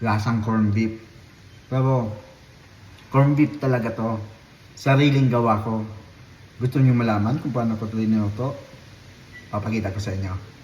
lasang corn beef. Pero, corn beef talaga to. Sariling gawa ko. Gusto niyo malaman kung paano ko ito? Papakita ko sa inyo.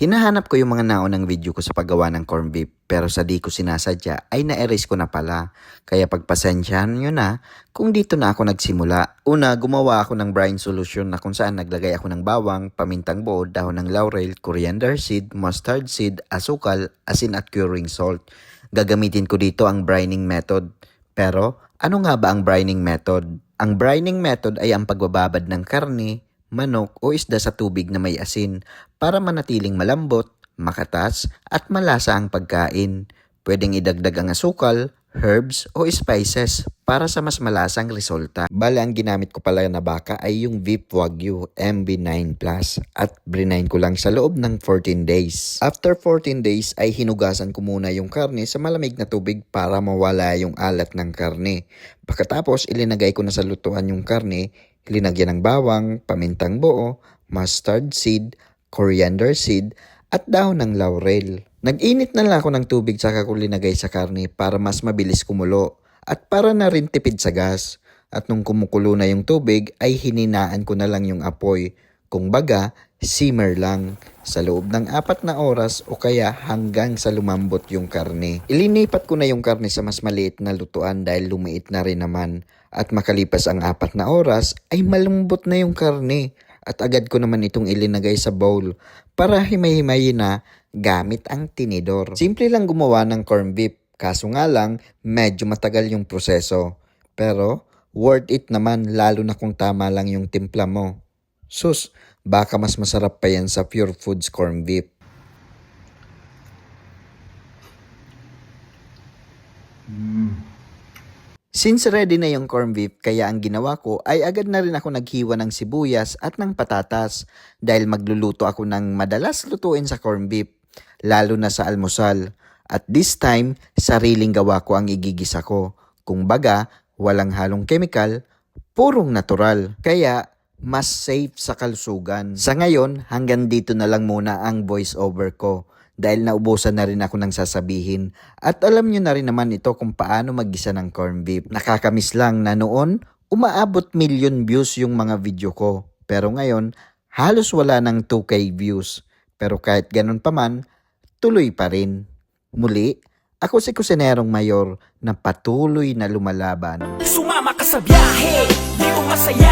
Hinahanap ko yung mga naunang video ko sa paggawa ng corn beef pero sa di ko sinasadya ay na-erase ko na pala. Kaya pagpasensyahan nyo na kung dito na ako nagsimula. Una, gumawa ako ng brine solution na kung saan naglagay ako ng bawang, pamintang buo, dahon ng laurel, coriander seed, mustard seed, asukal, asin at curing salt. Gagamitin ko dito ang brining method. Pero ano nga ba ang brining method? Ang brining method ay ang pagbababad ng karne, manok o isda sa tubig na may asin para manatiling malambot, makatas at malasa ang pagkain. Pwedeng idagdag ang asukal, herbs o spices para sa mas malasang resulta. Bale, ang ginamit ko pala na baka ay yung Vip Wagyu MB9 Plus at brinain ko lang sa loob ng 14 days. After 14 days ay hinugasan ko muna yung karne sa malamig na tubig para mawala yung alat ng karne. Pagkatapos, ilinagay ko na sa lutuan yung karne, linagyan ng bawang, pamintang buo, mustard seed, coriander seed, at dahon ng laurel. Nag-init na lang ako ng tubig saka ko linagay sa karne para mas mabilis kumulo at para na rin tipid sa gas. At nung kumukulo na yung tubig ay hininaan ko na lang yung apoy. Kung baga, simmer lang sa loob ng apat na oras o kaya hanggang sa lumambot yung karne. Ilinipat ko na yung karne sa mas maliit na lutuan dahil lumiit na rin naman. At makalipas ang apat na oras ay malambot na yung karne at agad ko naman itong ilinagay sa bowl para himay-himayin na gamit ang tinidor. Simple lang gumawa ng corn beef, kaso nga lang medyo matagal yung proseso. Pero worth it naman lalo na kung tama lang yung timpla mo. Sus, baka mas masarap pa yan sa Pure Foods corn beef. Since ready na yung corn beef, kaya ang ginawa ko ay agad na rin ako naghiwa ng sibuyas at ng patatas dahil magluluto ako ng madalas lutuin sa corn beef, lalo na sa almusal. At this time, sariling gawa ko ang igigisa ko. Kung baga, walang halong chemical, purong natural. Kaya, mas safe sa kalusugan. Sa ngayon, hanggang dito na lang muna ang voice over ko dahil naubusan na rin ako ng sasabihin. At alam nyo na rin naman ito kung paano maggisa ng corn beef. Nakakamiss lang na noon, umaabot million views yung mga video ko. Pero ngayon, halos wala ng 2k views. Pero kahit ganun pa man, tuloy pa rin. Muli, ako si Kusinerong Mayor na patuloy na lumalaban. Sumama ka sa biyahe Dito masaya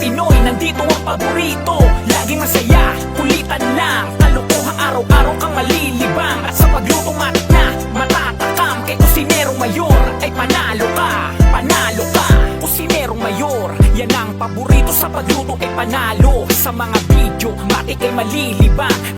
Pinoy Nandito ang paborito. Laging masaya Kulitan lang Kalokohang araw-araw kang malilibang. At sa pagluto matik na Matatakam. Kay kusinerong mayor Ay panalo ka. Panalo ka Kusinerong mayor. Yan ang paborito sa pagluto ay panalo. Sa mga video Matik ay malilibang